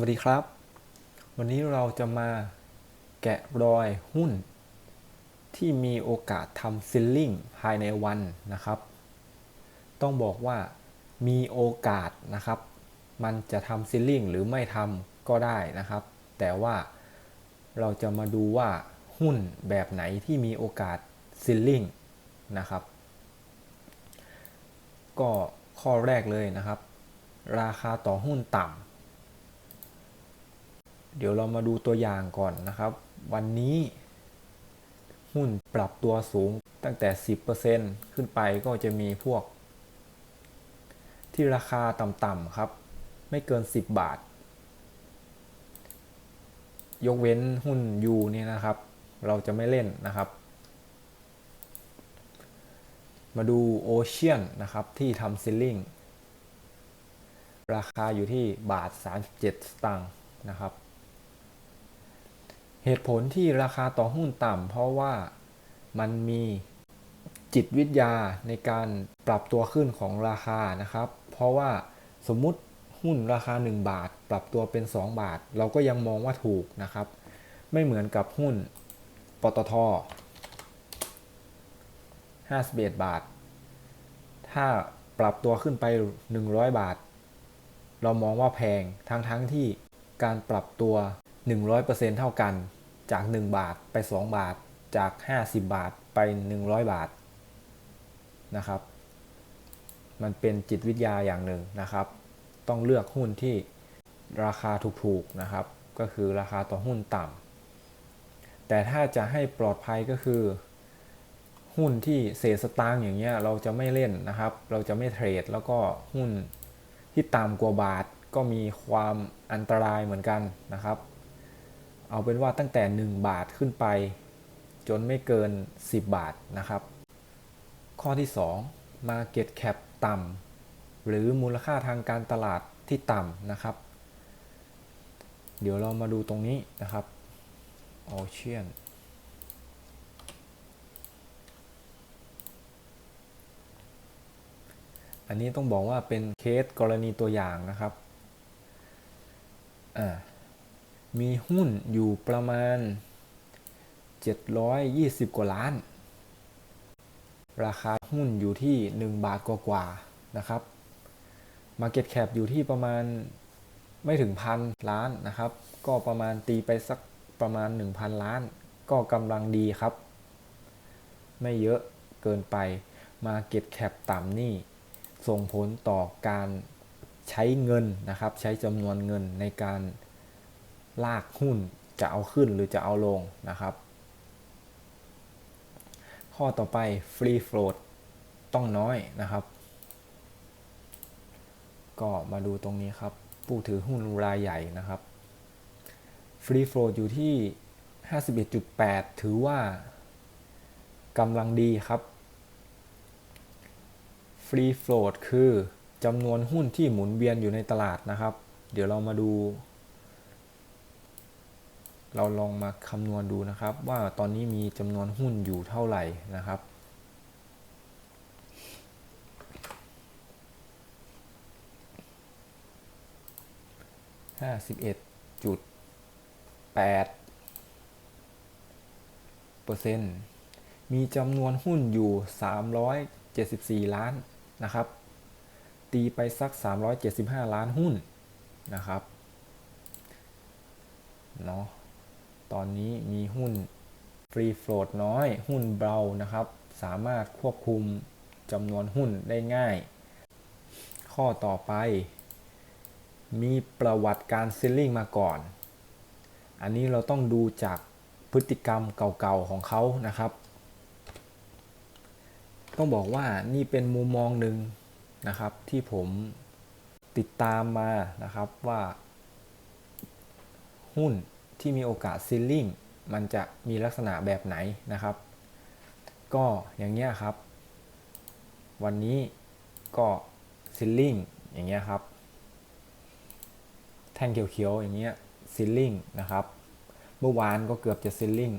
วัสดีครับ วันนี้เราจะมาแกะรอยหุ้น ที่มีโอกาสทำซิลลิ่งภายในวันนะครับ ต้องบอกว่ามีโอกาสนะครับ มันจะทำซิลลิ่งหรือไม่ทำก็ได้นะครับ แต่ว่าเราจะมาดูว่าหุ้นแบบไหนที่มีโอกาสซิลลิ่งนะครับ ก็ข้อแรกเลยนะครับ ราคาต่อหุ้นต่ำ เดี๋ยวเรามาดูตัวอย่างก่อนนะครับ วันนี้หุ้นปรับตัวสูงตั้งแต่ 10%ขึ้นไปก็จะมีพวก ที่ราคาต่ำๆครับ ไม่เกิน 10 บาท ยกเว้นหุ้นยูเนี่ยนะครับ เราจะไม่เล่นนะครับ มาดูโอเชียนนะครับที่ทำซิลลิงราคาอยู่ที่บาท 37 สตางค์นะครับ เหตุผลที่ราคาต่อหุ้นต่ำเพราะว่ามันมีจิตวิทยาในการปรับตัวขึ้นของราคานะครับ เพราะว่าสมมุติหุ้นราคา 1 บาท ปรับตัวเป็น 2 บาท เราก็ยังมองว่าถูกนะครับ ไม่เหมือนกับหุ้นปตท51บาท ถ้าปรับตัวขึ้นไป 100 บาท เรามองว่าแพงทั้งทั้งที่การปรับตัว 100%เท่ากัน จาก 1 บาทไป 2 บาทจาก 50 บาทไป 100 บาทนะครับ มันเป็นจิตวิทยาอย่างหนึ่งนะครับ ต้องเลือกหุ้นที่ราคาถูกๆนะครับ ก็คือราคาต่อหุ้นต่ำแต่ถ้าจะให้ปลอดภัยก็คือ หุ้นที่เศษสตางค์อย่างเงี้ยเราจะไม่เล่นนะครับ เราจะไม่เทรดแล้วก็หุ้นที่ต่ำกว่าบาทก็มีความอันตรายเหมือนกันนะครับ เอาเป็นว่าตั้งแต่ 1 บาทขึ้นไป จนไม่เกิน 10 บาทนะครับ ข้อที่ 2 Market Cap ต่ำหรือมูลค่าทางการตลาดที่ต่ำนะครับ เดี๋ยวเรามาดูตรงนี้นะครับ Ocean อันนี้ต้องบอกว่าเป็นเคสกรณีตัวอย่างนะครับ อ่า มีหุ้นอยู่ประมาณ 720 กว่าล้าน ราคาหุ้นอยู่ที่ 1 บาทกว่าๆนะครับ Market Cap อยู่ที่ประมาณไม่ถึงพันล้านนะครับ ก็ประมาณตีไปสักประมาณ 1,000 ล้าน ก็กำลังดีครับ ไม่เยอะเกินไป Market Cap ต่ำนี่ส่งผลต่อการใช้เงินนะครับ ใช้จำนวนเงินในการ ลากหุ้นจะเอาขึ้นหรือจะเอาลงนะครับ ข้อต่อไป free float ต้องน้อยนะครับ ก็มาดูตรงนี้ครับ ผู้ถือหุ้นรายใหญ่นะครับ free float อยู่ที่ 51.8 ถือว่ากำลังดีครับ free float คือจำนวนหุ้นที่หมุนเวียนอยู่ในตลาดนะครับ เดี๋ยวเรามาดู เราลองมาคำนวณดูนะครับ ว่าตอนนี้มีจำนวนหุ้นอยู่เท่าไหร่นะครับ ห้าสิบเอ็ดจุดแปดเปอร์เซ็นต์มีจำนวนหุ้นอยู่ 374 ล้านนะครับ ตีไปสัก 375 ล้านหุ้นนะครับ เนาะ ตอนนี้มีหุ้นฟรีโฟลดน้อย หุ้นเบานะครับ สามารถควบคุมจำนวนหุ้นได้ง่าย ข้อต่อไป มีประวัติการเซลลิ่งมาก่อน อันนี้เราต้องดูจากพฤติกรรมเก่าๆของเขานะครับ ต้องบอกว่านี่เป็นมุมมองหนึ่งนะครับที่ผมติดตามมานะครับว่า หุ้น ที่มีโอกาสซิลลิงมันจะมีลักษณะแบบไหนนะครับ ก็อย่างเงี้ยครับ วันนี้ก็ซิลลิงอย่างเงี้ยครับ แท่งเขียวๆอย่างเงี้ยซิลลิงนะครับ เมื่อวานก็เกือบจะซิลลิง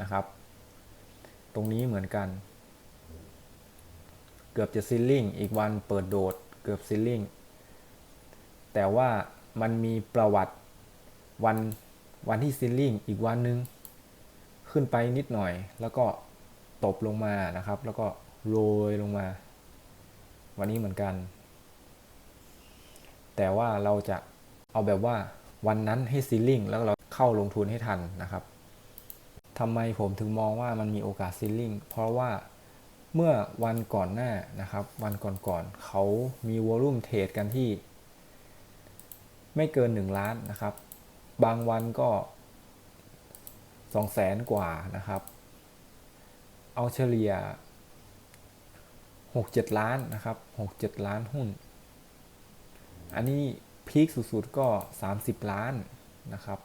นะครับ ตรงนี้เหมือนกัน เกือบจะซิลลิงอีกวันเปิดโดดเกือบซิลลิงแต่ว่ามันมีประวัติวัน วันที่ซีลิ่งอีกวันหนึ่งขึ้นไปนิดหน่อย แล้วก็ตบลงมานะครับ แล้วก็โรยลงมา วันนี้เหมือนกัน แต่ว่าเราจะเอาแบบว่าวันนั้นให้ซีลิ่งแล้วเราเข้าลงทุนให้ทันนะครับทำไมผมถึงมองว่ามันมีโอกาสซีลิ่งเพราะว่าเมื่อวันก่อนหน้านะครับ วันก่อนๆเขามีวอลุ่มเทรดกันที่ ไม่เกิน 1 ล้านนะครับ บางวันก็2 0 0แสนกว่านะครับ เอาเฉลี่ย 6-7 ล้านนะครับ 6-7 ล้านหุ้น อันนี้พีคสุดๆก็ 30 ล้านนะครับ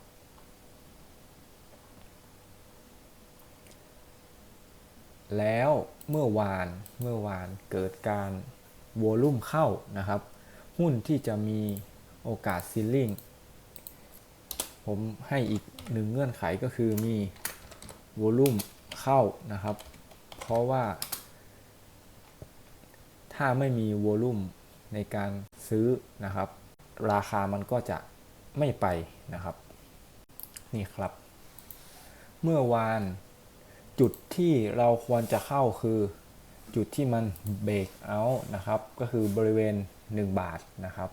แล้วเมื่อวานเมื่อวานเกิดการวอลุ่มเข้านะครับ หุ้นที่จะมีโอกาสซีลิ่ง ผมให้อีกหนึ่งเงื่อนไขก็คือมีวอลุ่มเข้านะครับ เพราะว่า ถ้าไม่มีวอลุ่มในการซื้อนะครับ ราคามันก็จะไม่ไปนะครับ นี่ครับ เมื่อวานจุดที่เราควรจะเข้าคือจุดที่มันเบรกเอานะครับ ก็คือบริเวณ 1 บาทนะครับ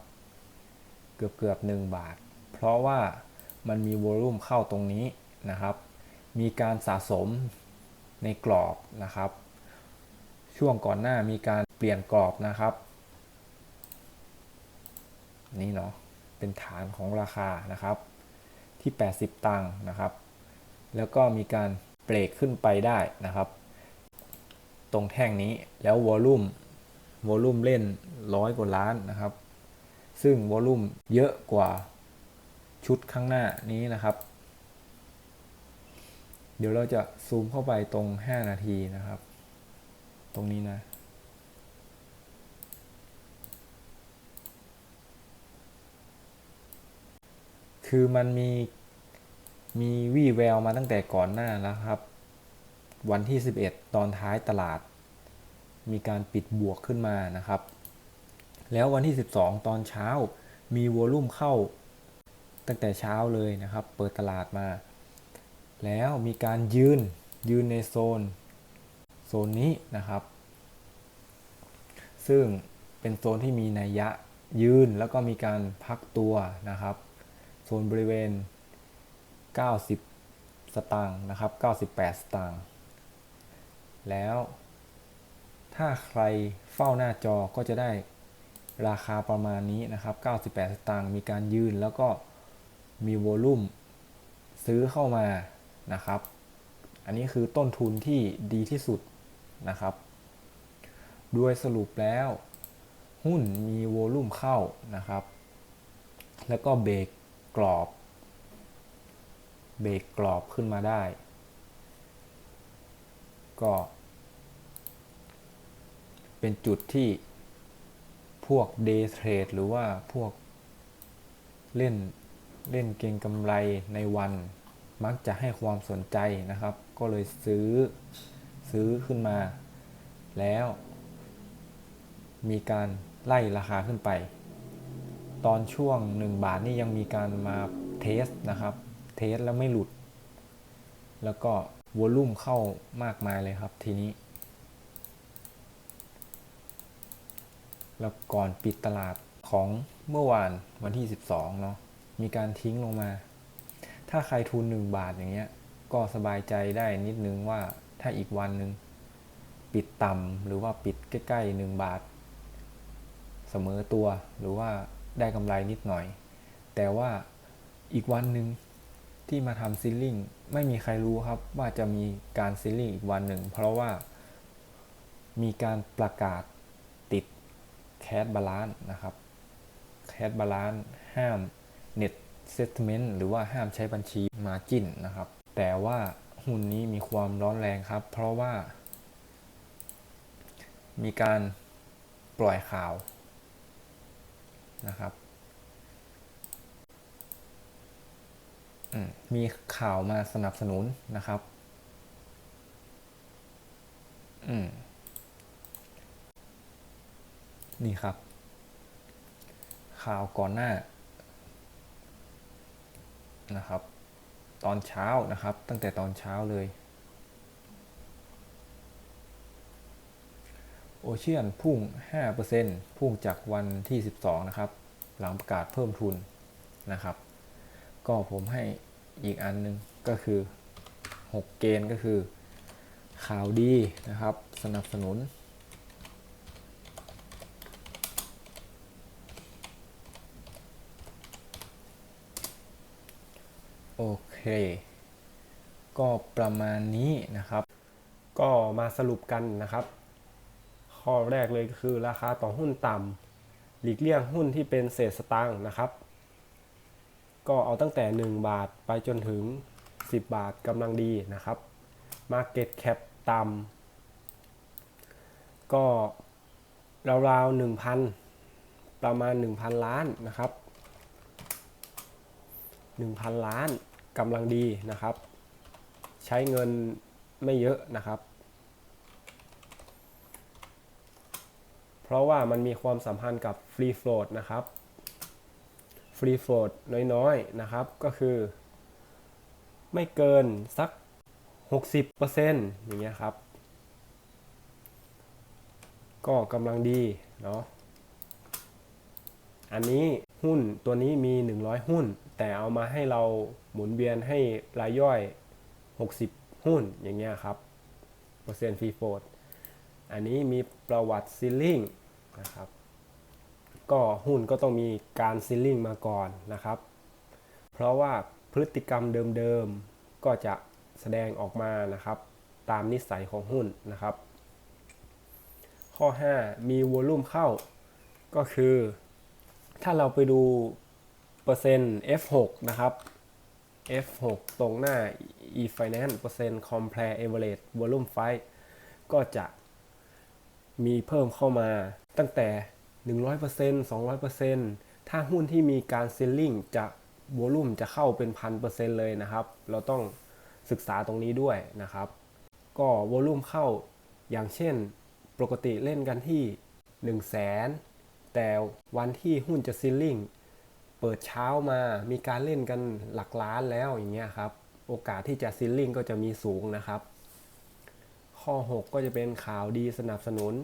เกือบเกือบ1บาท เพราะว่า มันมีวอลุ่มเข้าตรงนี้นะครับ มีการสะสมในกรอบนะครับ ช่วงก่อนหน้ามีการเปลี่ยนกรอบนะครับ นี่เนาะเป็นฐานของราคานะครับ ที่ 80 ตังค์นะครับ แล้วก็มีการเบรกขึ้นไปได้นะครับ ตรงแท่งนี้แล้ววอลลุ่มวอลลุ่มเล่นร้อยกว่าล้านนะครับ ซึ่งวอลลุ่มเยอะกว่า ชุดข้างหน้านี้นะครับ เดี๋ยวเราจะซูมเข้าไปตรง 5 นาทีนะครับ ตรงนี้นะคือมันมีมีวี่แววมาตั้งแต่ก่อนหน้าแล้วครับ วันที่ 11 ตอนท้ายตลาด มีการปิดบวกขึ้นมานะครับ แล้ววันที่ 12 ตอนเช้ามีวอลุ่มเข้า ตั้งแต่เช้าเลยนะครับ เปิดตลาดมา แล้วมีการยืนยืนในโซนโซนนี้นะครับ ซึ่งเป็นโซนที่มีนัยยะยืนแล้วก็มีการพักตัวนะครับ โซนบริเวณ 90 สตางค์นะครับ 98 สตางค์แล้วถ้าใครเฝ้าหน้าจอก็จะได้ราคาประมาณนี้นะครับ 98 สตางค์มีการยืนแล้วก็ มีโวลุ่มซื้อเข้ามานะครับ อันนี้คือต้นทุนที่ดีที่สุดนะครับ ด้วยสรุปแล้ว หุ้นมีโวลุ่มเข้านะครับ แล้วก็เบรกกรอบ เบรกกรอบขึ้นมาได้ ก็ เป็นจุดที่พวก day trade หรือว่าพวกเล่น เล่นเก่งกำไรในวัน มักจะให้ความสนใจนะครับ ก็เลยซื้อซื้อขึ้นมา แล้ว มีการไล่ราคาขึ้นไป ตอนช่วง 1 บาทนี่ยังมีการมาเทสนะครับ เทสแล้วไม่หลุด แล้วก็วอลุ่มเข้ามากมายเลยครับทีนี้ แล้วก่อนปิดตลาดของเมื่อวานวันที่ 12 เนาะ มีการทิ้งลงมา ถ้าใครทุน 1 บาทอย่างเงี้ย ก็สบายใจได้นิดนึงว่าถ้าอีกวันหนึ่งปิดต่ำหรือว่าปิดใกล้ๆ1บาท เสมอตัวหรือว่าได้กำไรนิดหน่อย แต่ว่าอีกวันหนึ่งที่มาทำซิลลิงไม่มีใครรู้ครับว่าจะมีการซิลลิงอีกวันหนึ่ง เพราะว่ามีการประกาศติดแคสบาลานนะครับแคสบาลานห้าม Net Settlement หรือว่าห้ามใช้บัญชี Margin นะครับ แต่ว่าหุ้นนี้มีความร้อนแรงครับ เพราะว่า มีการปล่อยข่าวนะครับมีข่าวมาสนับสนุนนะครับนี่ครับ ข่าวก่อนหน้า นะครับ ตอนเช้านะครับ ตั้งแต่ตอนเช้าเลยโอเชียนพุ่ง 5%พุ่งจากวันที่ 12 นะครับ หลังประกาศเพิ่มทุนนะครับ ก็ผมให้อีกอันหนึงก็คือ 6 เกณฑ์ก็คือข่าวดีนะครับ สนับสนุน โอเค ก็ประมาณนี้นะครับ ก็มาสรุปกันนะครับ ข้อแรกเลยก็คือราคาต่อหุ้นต่ำหลีกเลี่ยงหุ้นที่เป็นเศษสตางค์นะครับ ก็เอาตั้งแต่ 1 บาทไปจนถึง 10 บาทกำลังดีนะครับ Market Cap ต่ำก็ราวๆ1,000 ประมาณ 1,000 ล้านนะครับ 1,000 ล้าน กำลังดีนะครับ ใช้เงินไม่เยอะนะครับ เพราะว่ามันมีความสัมพันธ์กับ Free Float นะครับ Free Float น้อยๆนะครับ ก็คือ ไม่เกินสัก 60%อย่างเงี้ยครับ ก็กำลังดีเนาะอันนี้หุ้นตัวนี้มี 100 หุ้น แต่เอามาให้เรา หมุนเวียนให้รายย่อย 60 หุ้นอย่างเงี้ยครับเปอร์เซ็นต์ฟรีโฟดอันนี้มีประวัติซีลิงนะครับก็หุ้นก็ต้องมีการซีลิงมาก่อนนะครับ เพราะว่าพฤติกรรมเดิมๆ ก็จะแสดงออกมานะครับ ตามนิสัยของหุ้นนะครับ ข้อ 5 มีวอลุ่มเข้า ก็คือ ถ้าเราไปดูเปอร์เซ็นต์ F6 นะครับ F6 ตรงหน้า e-finance เปอร์เซ็นต์ compare average volume fight ก็จะมีเพิ่มเข้ามาตั้งแต่ 100% 200%ถ้าหุ้นที่มีการ selling จะ volume จะเข้าเป็น1,000%เซ็นเลยนะครับ เราต้องศึกษาตรงนี้ด้วยนะครับ ก็ volume เข้าอย่างเช่น ปกติเล่นกันที่ 1 0 0 0 0แสนแต่วันที่หุ้นจะ selling เปิดเช้ามามีการเล่นกันหลักล้านแล้วอย่างเงี้ยครับ โอกาสที่จะซิลลิงก็จะมีสูงนะครับ ข้อ 6 ก็จะเป็นข่าวดีสนับสนุน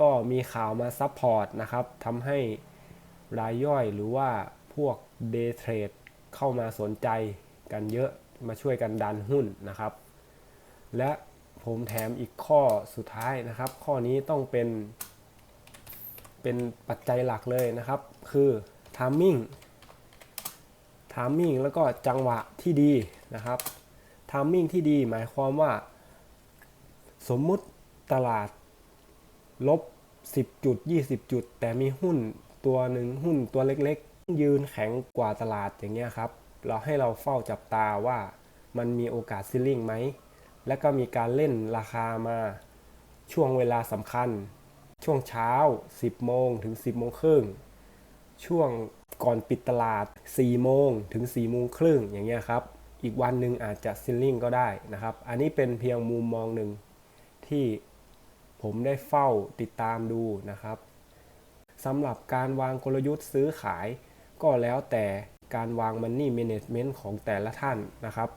ก็มีข่าวมาซับพอร์ตนะครับทำให้รายย่อยหรือว่าพวกเดย์เทรดเข้ามาสนใจกันเยอะมาช่วยกันดันหุ้นนะครับ และผมแถมอีกข้อสุดท้ายนะครับ ข้อนี้ต้องเป็น เป็นปัจจัยหลักเลยนะครับ คือ timing timing แล้วก็จังหวะที่ดีนะครับ timing ที่ดีหมายความว่า สมมุติตลาดลบ 10 จุด 20 จุด แต่มีหุ้นตัวหนึ่งหุ้นตัวเล็กๆ ยืนแข็งกว่าตลาดอย่างเงี้ยครับ เราให้เราเฝ้าจับตาว่ามันมีโอกาสซิลลิ่งไหม และก็มีการเล่นราคามาช่วงเวลาสำคัญ ช่วงเช้า 10 โมงถึง 10 โมงครึ่ง ช่วงก่อนปิดตลาด 4 โมงถึง 4 โมงครึ่งอย่างเงี้ยครับ อีกวันหนึ่งอาจจะซิลลิงก็ได้นะครับ อันนี้เป็นเพียงมุมมองหนึ่งที่ผมได้เฝ้าติดตามดูนะครับสำหรับการวางกลยุทธ์ซื้อขาย ก็แล้วแต่การวาง Money Management ของแต่ละท่านนะครับ